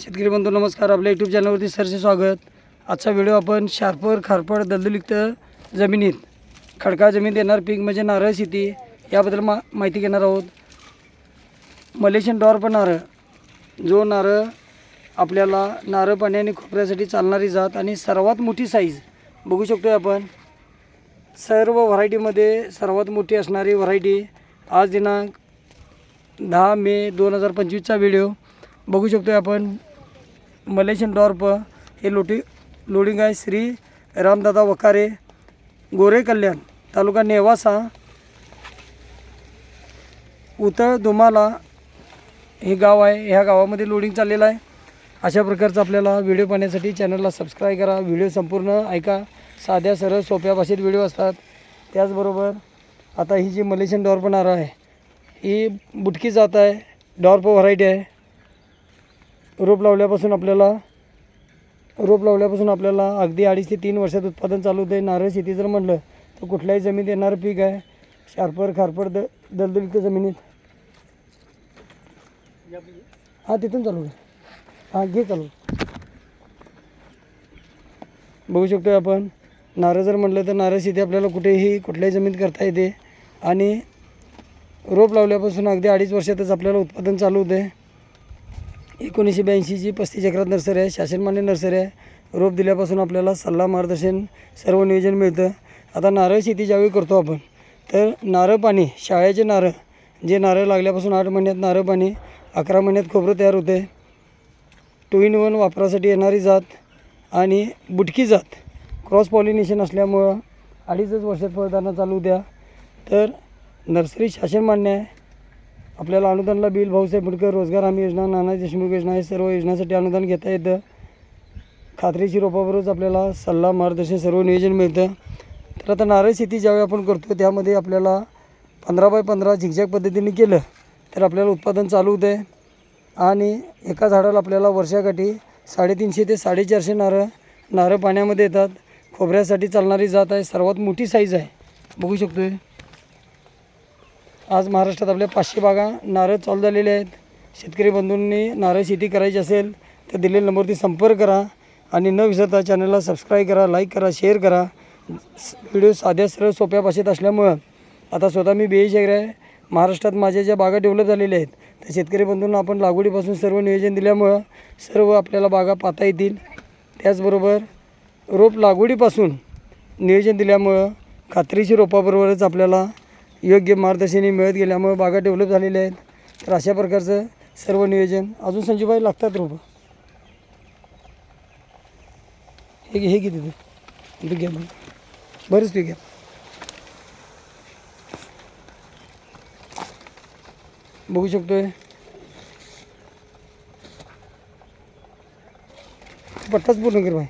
शेतकरी बंधू नमस्कार. आपल्या यूट्यूब चॅनलवरती सरचे स्वागत. आजचा व्हिडिओ आपण शार्पर खारपड दलदलयुक्त जमिनीत खडकाळ जमीन देणार पीक म्हणजे नारळ शेती याबद्दल मा माहिती घेणार आहोत. मलेशियन डॉर्प नारळ. जो नारळ आपल्याला नारळ पाणी आणि खोबऱ्यासाठी चालणारी जात आणि सर्वात मोठी साईज बघू शकतो आपण. सर्व व्हरायटीमध्ये सर्वात मोठी असणारी व्हरायटी आज दिनांक दहा मे दोन हजार पंचवीसचा व्हिडिओ बघू शकतो आपण. मलेशियन डॉर्प हे लोटी लोडिंग आहे श्री रामदादा वकारे गोरे कल्याण तालुका नेवासा उतळ दुमाला हे गाव आहे. ह्या गावामध्ये लोडिंग चाललेलं आहे. अशा प्रकारचा आपल्याला व्हिडिओ पाहण्यासाठी चॅनलला सबस्क्राईब करा. व्हिडिओ संपूर्ण ऐका. साध्या सरळ सोप्या भाषेत व्हिडिओ असतात. त्याचबरोबर आता ही जी मलेशियन डॉर्प नारळ आहे ही बुटकी जात आहे. डॉर्प व्हरायटी आहे. रोप लावल्यापासून आपल्याला रोप लावल्यापासून आपल्याला अगदी अडीच ते तीन वर्षात उत्पादन चालू होते नारळ शेती जर म्हटलं तर कुठल्याही जमिनीत येणारं पीक आहे. शार्पर खारपर द दलदलित जमिनीत. हां तिथून चालू आहे. हां घे चालू. बघू शकतो आपण नारळ जर म्हटलं तर नारळ शेती आपल्याला कुठेही कुठल्याही जमिनीत करता येते. आणि रोप लावल्यापासून अगदी अडीच वर्षातच आपल्याला उत्पादन चालू होते एकोणीसशे ब्याऐंशीची पस्तीस एकरात नर्सरी आहे शासनमान्य नर्सरी आहे. रोप दिल्यापासून आपल्याला सल्ला मार्गदर्शन सर्व नियोजन मिळतं. आता नारळ शेती ज्यावेळी करतो आपण तर नारळ पाणी शाळेचे नारळ जे नारळ लागल्यापासून आठ महिन्यात नारळ पाणी अकरा महिन्यात खोबरं तयार होते. टू इन वन वापरासाठी येणारी जात आणि बुटकी जात क्रॉस पॉलिनेशन असल्यामुळं अडीचच वर्षात फळदाना चालू द्या. तर नर्सरी शासन मान्य आहे. आपल्याला अनुदानला बिल भाऊसाहेब फुडकर रोजगार हमी योजना नाना देशमुख योजना हे सर्व योजनासाठी अनुदान घेता येतं. खात्रीची रोपाबरोबरच आपल्याला सल्ला मार्गदर्शन सर्व नियोजन मिळतं. तर आता नारळ शेती ज्यावेळी आपण करतो त्यामध्ये आपल्याला पंधरा बाय पंधरा झिकझॅक पद्धतीने केलं तर आपल्याला उत्पादन चालू होतं आहे आणि एका झाडाला आपल्याला वर्षाकाठी साडेतीनशे ते साडेचारशे नारळ नारळ पाण्यामध्ये येतात. खोबऱ्यासाठी चालणारी जात आहे सर्वात मोठी साईज आहे. बघू शकतो आहे आज महाराष्ट्रात आपल्या पाचशे बागा नारळ चालू झालेले आहेत. शेतकरी बंधूंनी नारळ शेती करायची असेल तर दिलेल्या नंबरवरती संपर्क करा आणि न विसरता चॅनलला सबस्क्राईब करा लाईक करा शेअर करा. व्हिडिओ साध्या सरळ सोप्या भाषेत असल्यामुळं आता स्वतः मी बी आहे. महाराष्ट्रात माझ्या ज्या बागा डेव्हलप झालेल्या आहेत त्या शेतकरी बंधूंना आपण लागवडीपासून सर्व नियोजन दिल्यामुळं सर्व आपल्याला बागा पाहता येतील. त्याचबरोबर रोप लागवडीपासून नियोजन दिल्यामुळं खात्रीशी रोपाबरोबरच आपल्याला योग्य मार्गदर्शनही मिळत गेल्यामुळे बागा डेव्हलप झालेल्या आहेत. तर अशा प्रकारचं सर्व नियोजन अजून संजूबाई लागतात रोपं. हे घे हे किती ते घ्या मग. बरेच पीक घ्या बघू शकतोय. पट्टाच पूर्ण कर भाई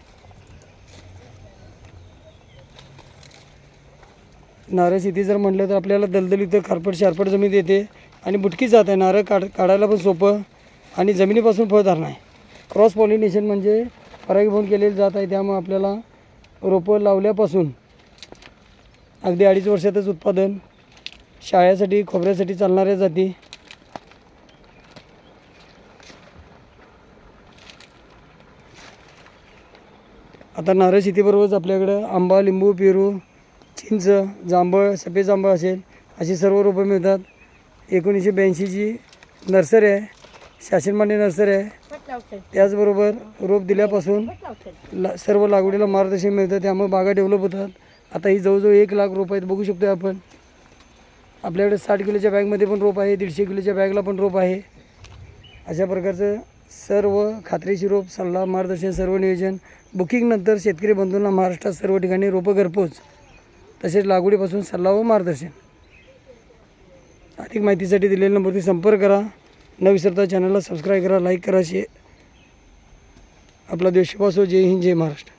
नारळ शेती जर म्हटलं तर आपल्याला दलदलीत खारपट शारपट जमीन येते आणि बुटकी जात आहे. नारळ काढ काढायला पण सोपं आणि जमिनीपासून फळधारणा आहे क्रॉस पॉलिनेशन म्हणजे परागीभवन केलेली जात आहे. त्यामुळे आपल्याला रोपं लावल्यापासून अगदी अडीच वर्षातच उत्पादन शाळेसाठी खोबऱ्यासाठी चालणाऱ्या जाती. आता नारळ शेतीबरोबरच आपल्याकडं आंबा लिंबू पेरू चिंच जांभळ सफेद जांभळ असेल अशी सर्व रोपं मिळतात. एकोणीसशे ब्याऐंशीची नर्सरी आहे. शासनमान्य नर्सरी आहे. त्याचबरोबर रोप दिल्यापासून ला सर्व लागवडीला मार्गदर्शन मिळतं. त्यामुळे बागा डेव्हलप होतात. आता ही जवळजवळ एक लाख रोप आहेत. बघू शकतो आपण. आपल्याकडे साठ किलोच्या बॅगमध्ये पण रोप आहे. दीडशे किलोच्या बॅगला पण रोप आहे. अशा प्रकारचं सर्व खात्रीशी रोप सल्ला मार्गदर्शन सर्व नियोजन. बुकिंगनंतर शेतकरी बंधूंना महाराष्ट्रात सर्व ठिकाणी रोपं घरपोच. तसेच लागवडीपासून सल्ला व मार्गदर्शन. अधिक माहितीसाठी दिलेल्या नंबरवरती संपर्क करा. न विसरता चॅनलला सबस्क्राईब करा लाईक करा शे आपला देश असो जय हिंद जय महाराष्ट्र.